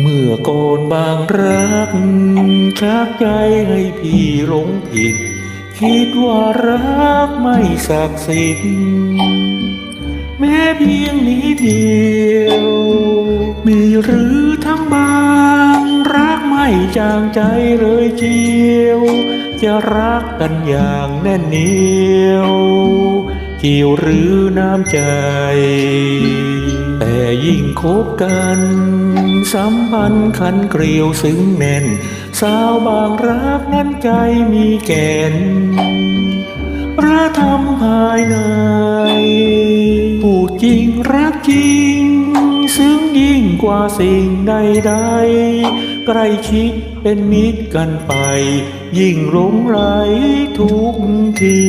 เมื่อก่อนบางรักชักใจให้พี่หลงผิด คิดว่ารักไม่ศักดิ์สิทธิ์แม้เพียงนิดเดียว มีหรือทั้งบางรักไม่จางใจเลยเจียว จะรักกันอย่างแน่นเหนียว เกี่ยวหรือน้ำใจ ยิ่งคบกัน สัมพันธ์ขันเกลียวซึ้งแน่น สาวบางรักนั้นใจมีแก่นพระธรรมภายในพูดจริงรักจริง ซึ่งยิ่งกว่าสิ่งใดๆใกล้ชิดเป็นมิตรกันไป ยิ่งหลงไหลทุกที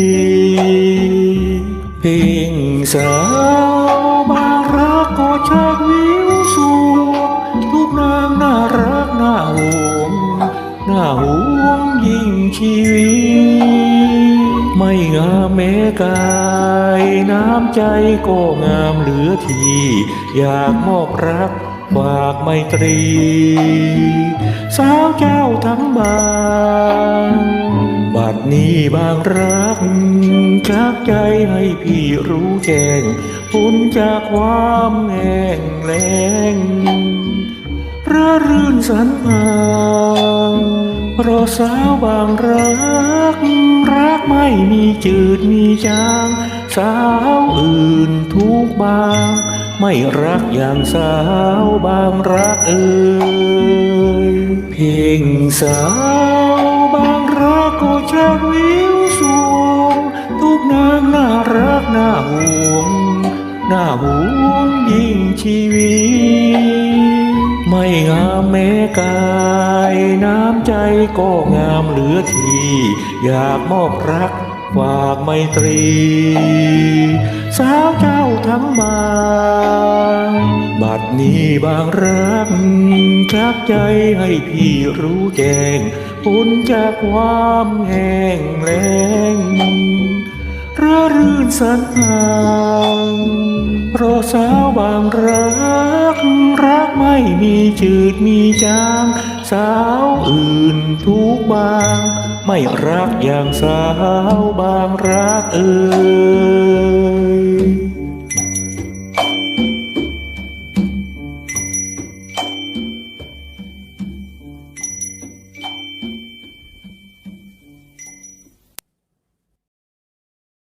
เพ่งสาว น่าห่วงยิ่งชีวิต ไม่งามแม้กายน้ำใจก็งามเหลือที อยากมอบรักฝากไมตรี สาวเจ้าทั้งบางบัดนี้บางรักชักใจให้พี่รู้แจ้งพ้นจากความแห้งแล้ง ระรื่นสันพางราะสาวบางรัก รักไม่มีจืดมีจาง สาวอื่นทุกบาง ไม่รักอย่างสาวบางรักเอ่ยเพ่งสาวบางรักก็ชักวิวสวงทุกนางน่ารักน่าห่วง น่าห่วงยิ่งชีวิต ไม่งามแม้กายน้ำใจก็งามเหลือที อยากมอบรักฝากไมตรี สาวเจ้าทั้งบางบัดนี้บางรักชักใจให้พี่รู้แจ้งพ้นจากความแห้งแล้ง ระรื่นสันหางเพราะสาวบางรัก รักไม่มีจืดมีจาง สาวอื่นทุกบาง ไม่รักอย่างสาวบางรักเอ่ย